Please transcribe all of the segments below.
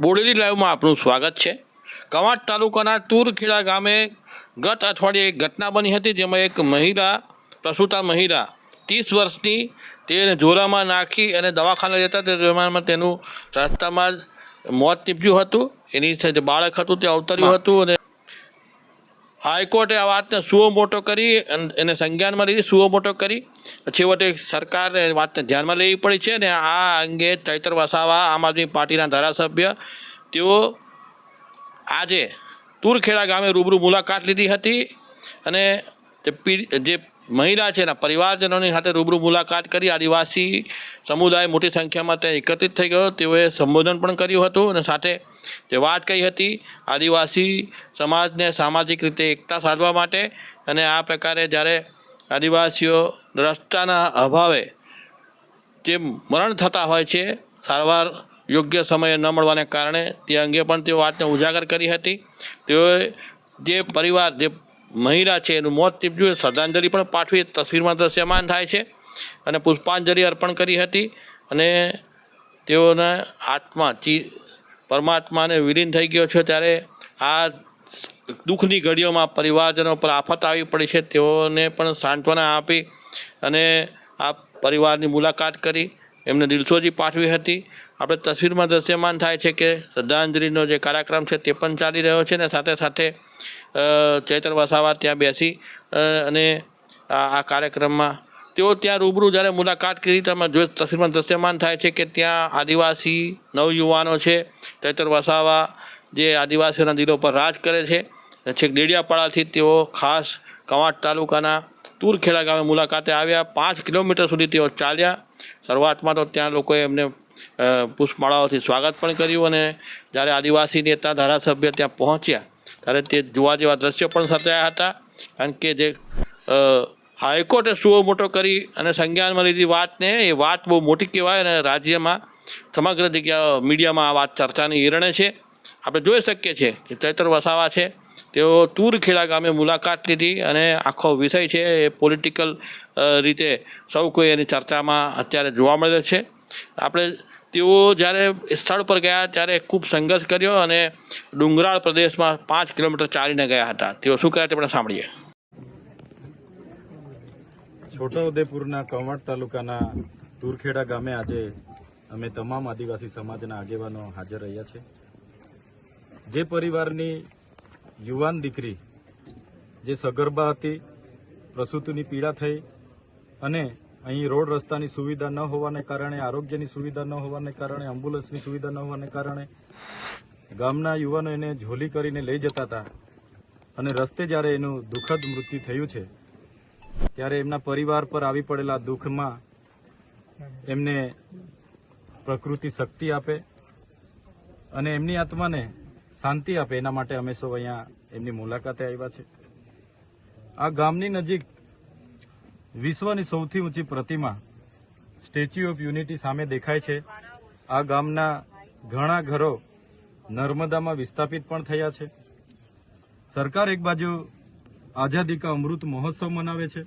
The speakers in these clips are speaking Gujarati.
બોડેલી લાઈવમાં આપનું સ્વાગત છે. કવાંટ તાલુકાના તુરખેડા ગામે ગત અઠવાડિયે એક ઘટના બની હતી જેમાં એક મહિલા પ્રસૂતા મહિલા ત્રીસ વર્ષની તેને જોરામાં નાખી અને દવાખાને જતા તે દરમિયાનમાં તેનું રસ્તામાં જ મોત નીપજ્યું હતું. એની સાથે બાળક હતું તે અવતર્યું હતું અને હાઈકોર્ટે આ વાતને સુઓ મોટો કરી એને સંજ્ઞાનમાં લીધી, સુઓ મોટો કરી. છેવટે સરકારે વાતને ધ્યાનમાં લેવી પડી છે અને આ અંગે ચૈતર વસાવા, આમ આદમી પાર્ટીના ધારાસભ્ય, તેઓ આજે તુરખેડા ગામે રૂબરૂ મુલાકાત લીધી હતી અને જે મહિલા છે એના પરિવારજનોની સાથે રૂબરૂ મુલાકાત કરી. આદિવાસી સમુદાય મોટી સંખ્યામાં ત્યાં એકત્રિત થઈ ગયો. તેઓએ સંબોધન પણ કર્યું હતું અને સાથે તે વાત કહી હતી આદિવાસી સમાજને સામાજિક રીતે એકતા સાધવા માટે. અને આ પ્રકારે જ્યારે આદિવાસીઓ રસ્તાના અભાવે જે મરણ થતા હોય છે, સારવાર યોગ્ય સમયે ન મળવાને કારણે તે અંગે પણ તેઓ વાતને ઉજાગર કરી હતી. તેઓએ જે પરિવાર, જે મહિલા છે, એનું મોત નીપજ્યું શ્રદ્ધાંજલિ પણ પાઠવી તસવીરમાં દ્રશ્યમાન થાય છે અને પુષ્પાંજલિ અર્પણ કરી હતી અને તેઓના આત્મા, ચી, પરમાત્માને વિલીન થઈ ગયો છે. ત્યારે આ દુઃખની ઘડીઓમાં પરિવારજનો પર આફત આવી પડી છે. તેઓને પણ સાંત્વના આપી અને આ પરિવારની મુલાકાત કરી એમને દિલસોજી પાઠવી હતી. આપણે તસવીરમાં દ્રશ્યમાન થાય છે કે શ્રદ્ધાંજલિનો જે કાર્યક્રમ છે તે પણ ચાલી રહ્યો છે ને સાથે સાથે ચૈતર વસાવા ત્યાં બેસી અને આ કાર્યક્રમમાં તેઓ ત્યાં રૂબરૂ જ્યારે મુલાકાત કરી તમે જો તસવીરમાં દ્રશ્યમાન થાય છે કે ત્યાં આદિવાસી નવયુવાનો છે, ચૈતર વસાવા જે આદિવાસીઓના દિલો પર રાજ કરે છે છેક ડેડિયાપાડાથી તેઓ ખાસ કવાંટ તાલુકાના તુરખેડા ગામે મુલાકાતે આવ્યા. પાંચ કિલોમીટર સુધી તેઓ ચાલ્યા. શરૂઆતમાં તો ત્યાં લોકોએ એમને પુષ્પમાળાઓથી સ્વાગત પણ કર્યું અને જ્યારે આદિવાસી નેતા, ધારાસભ્ય ત્યાં પહોંચ્યા, ત્યારે તે જોવા જેવા દ્રશ્યો પણ સર્જાયા હતા. કારણ કે જે હાઈકોર્ટે સુઓ મોટો કરી અને સંજ્ઞાનમાં લીધી વાતને, એ વાત બહુ મોટી કહેવાય અને રાજ્યમાં સમગ્ર જગ્યા, મીડિયામાં આ વાત ચર્ચાની હિરણે છે. આપણે જોઈ શકીએ છીએ કે ચૈતર વસાવા છે. તેઓ તુરખેડા ગામે મુલાકાત લીધી અને આખો વિષય છે એ પોલિટિકલ રીતે સૌ કોઈ એની ચર્ચામાં અત્યારે જોવા મળે છે. આપણે તેઓ જ્યારે સ્થળ પર ગયા ત્યારે ખૂબ સંઘર્ષ કર્યો અને ડુંગરાળ પ્રદેશમાં પાંચ કિલોમીટર ચાલીને ગયા હતા. તેઓ શું કહ્યા તે પણ સાંભળીએ. છોટાઉદેપુરના કવાંટ તાલુકાના તુરખેડા ગામે આજે અમે તમામ આદિવાસી સમાજના આગેવાનો હાજર રહ્યા છે. જે પરિવારની યુવાન દીકરી જે સગર્ભા હતી, પ્રસૂતિની પીડા થઈ અને અહીં રોડ રસ્તાની સુવિધા ન હોવાને કારણે, આરોગ્યની સુવિધા ન હોવાને કારણે એમ્બ્યુલન્સની સુવિધા ન હોવાને કારણે ગામના યુવાનો એને ઝોલી કરીને લઈ જતા હતા અને રસ્તે જ્યારે એનું દુઃખદ મૃત્યુ થયું છે, ત્યારે એમના પરિવાર પર આવી પડેલા દુઃખમાં એમને પ્રકૃતિ શક્તિ આપે અને એમની આત્માને શાંતિ આપે. એના માટે અમે સૌ અહીંયા એમની મુલાકાતે આવ્યા છે. આ ગામની નજીક વિશ્વની સૌથી ઊંચી પ્રતિમા, સ્ટેચ્યુ ઓફ યુનિટી સામે દેખાય છે. આ ગામના ઘણા ઘરો નર્મદામાં વિસ્થાપિત પણ થયા છે. સરકાર એક બાજુ આઝાદી કા અમૃત મહોત્સવ મનાવે છે.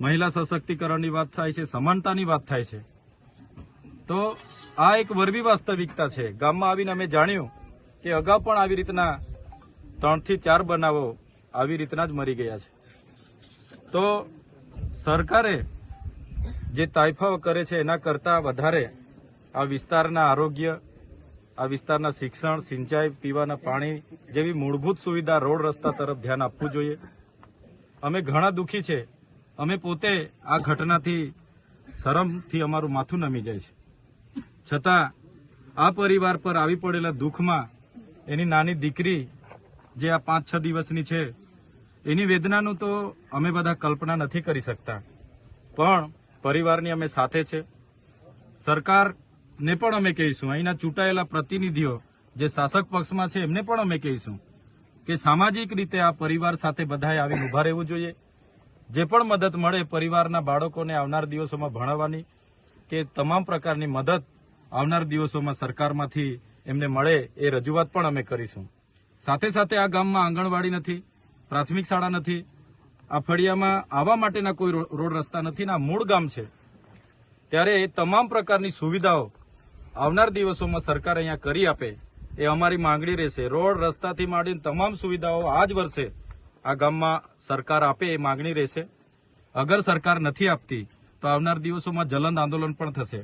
મહિલા સશક્તિકરણની વાત થાય છે, સમાનતાની વાત થાય છે. તો આ એક વરવી વાસ્તવિકતા છે. ગામમાં આવીને અમે જાણ્યું કે અગાઉ પણ આવી રીતના ત્રણથી ચાર બનાવો આવી રીતના જ મરી ગયા છે. તો સરકારે જે તાઇફાઓ કરે છે એના કરતાં વધારે આ વિસ્તારના આરોગ્ય, આ વિસ્તારના શિક્ષણ, સિંચાઈ, પીવાના પાણી જેવી મૂળભૂત સુવિધા રોડ રસ્તા તરફ ધ્યાન આપવું જોઈએ. અમે ઘણા દુઃખી છે. અમે પોતે આ ઘટનાથી શરમથી અમારું માથું નમી જાય છે. છતાં આ પરિવાર પર આવી પડેલા દુઃખમાં એની નાની દીકરી જે આ પાંચ છ દિવસની છે, એની વેદનાનું તો અમે બધા કલ્પના નથી કરી શકતા. પણ પરિવારની અમે સાથે છે. સરકારને પણ અમે કહીશું, અહીંના ચૂંટાયેલા પ્રતિનિધિઓ જે શાસક પક્ષમાં છે, એમને પણ અમે કહીશું કે સામાજિક રીતે આ પરિવાર સાથે બધાએ આવીને ઊભા રહેવું જોઈએ. જે પણ મદદ મળે પરિવારના બાળકોને આવનાર દિવસોમાં ભણાવવાની, કે તમામ પ્રકારની મદદ આવનાર દિવસોમાં સરકારમાંથી એમને મળે એ રજૂઆત પણ અમે કરીશું. સાથે સાથે આ ગામમાં આંગણવાડી નથી, પ્રાથમિક શાળા નથી, આ ફળિયામાં આવવા માટેના કોઈ રોડ રસ્તા નથી આ મૂળ ગામ છે. ત્યારે એ તમામ પ્રકારની સુવિધાઓ આવનાર દિવસોમાં સરકાર અહીંયા કરી આપે એ અમારી માંગણી રહેશે. રોડ રસ્તાથી માંડીને તમામ સુવિધાઓ આ જ વર્ષે આ ગામમાં સરકાર આપે એ માંગણી રહેશે. અગર સરકાર નથી આપતી તો આવનાર દિવસોમાં જલંદ આંદોલન પણ થશે.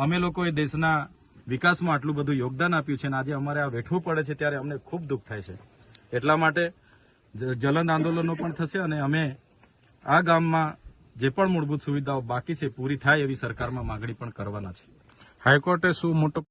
અમે લોકોએ દેશના વિકાસમાં આટલું બધું યોગદાન આપ્યું છે અને આજે અમારે આ વેઠવું પડે છે ત્યારે અમને ખૂબ દુઃખ થાય છે. એટલા માટે જ- જલંદ આંદોલનો પણ થશે અને અમે આ ગામમાં જે પણ મૂળભૂત સુવિધાઓ બાકી છે પૂરી થાય એવી સરકારમાં માગણી પણ કરવાના છે. હાઈકોર્ટે શું મોટો